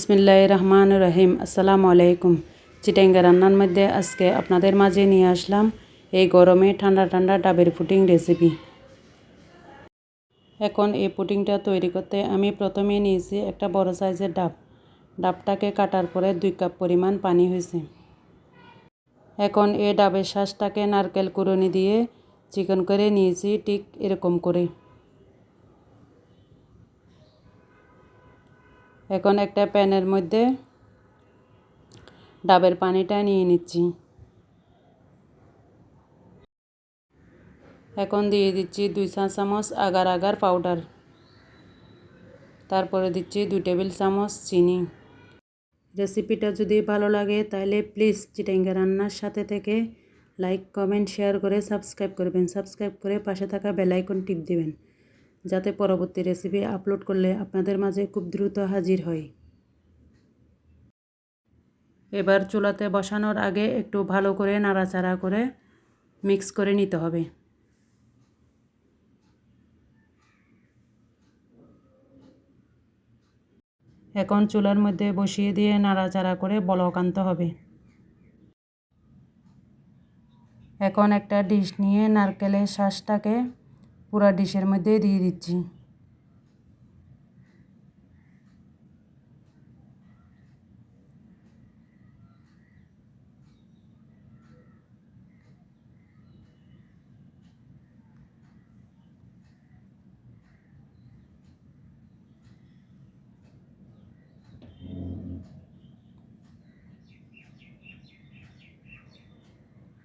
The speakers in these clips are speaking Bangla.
বিসমিল্লাহ রহমান রহিম। আসসালামু আলাইকুম। চিটেঙ্গা রান্নার মধ্যে আজকে আপনাদের মাঝে নিয়ে আসলাম এই গরমে ঠান্ডা ঠান্ডা ডাবের পুটিং রেসিপি এখন এই পুটিংটা তৈরি করতে আমি প্রথমে নিয়েছি একটা বড় সাইজের ডাব। ডাবটাকে কাটার পরে দুই কাপ পরিমাণ পানি হয়েছে। এখন এই ডাবের শ্বাসটাকে নারকেল কুড়নি দিয়ে চিকন করে নিয়েছি ঠিক এরকম করে। এখন একটা প্যানের মধ্যে ডাবের পানিটা নিয়ে নিচ্ছি। এখন দিয়ে দিচ্ছি দুই চা চামচ আগার আগার পাউডার। তারপরে দিচ্ছি দুই টেবিল চামচ চিনি। রেসিপিটা যদি ভালো লাগে তাহলে প্লিজ চিটাঙ্গা রান্নার সাথে থেকে লাইক, কমেন্ট, শেয়ার করে সাবস্ক্রাইব করবেন। সাবস্ক্রাইব করে পাশে থাকা বেলাইকন টিপ দিবেন। যাতে পরবর্তী রেসিপি আপলোড করলে আপনাদের মাঝে খুব দ্রুত হাজির হয় এবার চুলাতে বসানোর আগে একটু ভালো করে নাড়াচাড়া করে মিক্স করে নিতে হবে। এখন চুলার মধ্যে বসিয়ে দিয়ে নাড়াচাড়া করে বলক আনতে হবে। এখন একটা ডিশ নিয়ে নারকেলের শ্বাসটাকে পুরা ডিশের মধ্যে দিয়ে দিচ্ছি।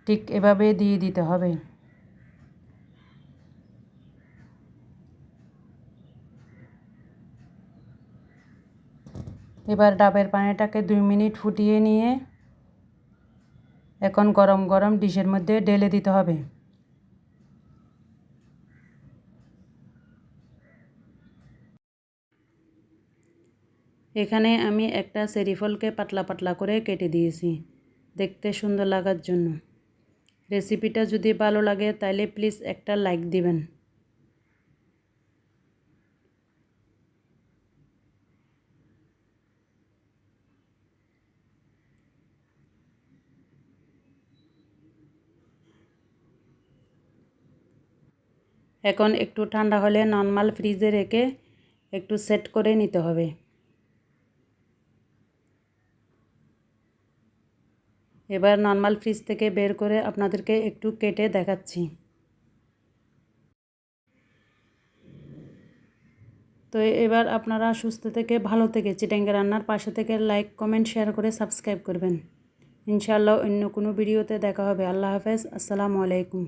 ঠিক এভাবে দিয়ে দিতে হবে। এবার ডাবের পানিটাকে দুই মিনিট ফুটিয়ে নিয়ে এখন গরম গরম ডিশের মধ্যে ঢেলে দিতে হবে। এখানে আমি একটা সেরিফলকে পাতলা পাতলা করে কেটে দিয়েছি, দেখতে সুন্দর লাগার জন্য। রেসিপিটা যদি ভালো লাগে তাহলে প্লিজ একটা লাইক দিবেন। এখন একটু ঠান্ডা হলে নর্মাল ফ্রিজে রেখে একটু সেট করে নিতে হবে। এবার নর্মাল ফ্রিজ থেকে বের করে আপনাদেরকে একটু কেটে দেখাচ্ছি। তো এবার আপনারা সুস্থ থেকে ভালো থেকে চিটাঙ্গা রান্নার পাশে থেকে লাইক কমেন্ট শেয়ার করে সাবস্ক্রাইব করবেন। ইনশাআল্লাহ অন্য কোনো ভিডিওতে দেখা হবে। আল্লাহ হাফেজ। আসসালামু আলাইকুম।